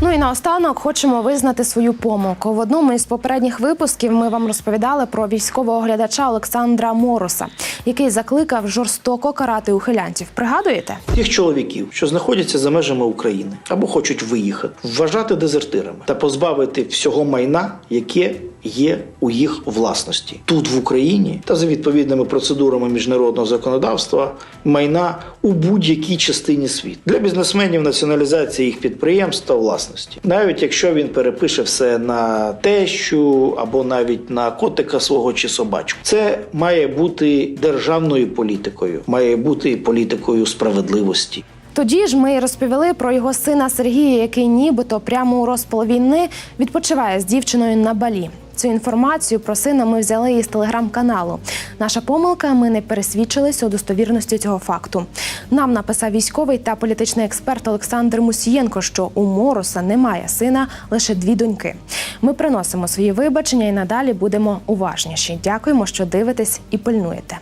Ну і наостанок хочемо визнати свою помилку. В одному із попередніх випусків ми вам розповідали про військового оглядача Олександра Мороса, який закликав жорстоко карати ухилянців. Пригадуєте? Тих чоловіків, що знаходяться за межами України або хочуть виїхати, вважати дезертирами та позбавити всього майна, яке є у їх власності тут в Україні та за відповідними процедурами міжнародного законодавства майна у будь-якій частині світу для бізнесменів націоналізація їх підприємств та власності, навіть якщо він перепише все на тещу або навіть на котика свого чи собачку, це має бути державною політикою, має бути політикою справедливості. Тоді ж ми розповіли про його сина Сергія, який нібито прямо у розпал війни відпочиває з дівчиною на балі. Цю інформацію про сина ми взяли із телеграм-каналу. Наша помилка, ми не пересвідчилися у достовірності цього факту. Нам написав військовий та політичний експерт Олександр Мусієнко, що у Мороса немає сина, лише дві доньки. Ми приносимо свої вибачення і надалі будемо уважніші. Дякуємо, що дивитесь і пильнуєте.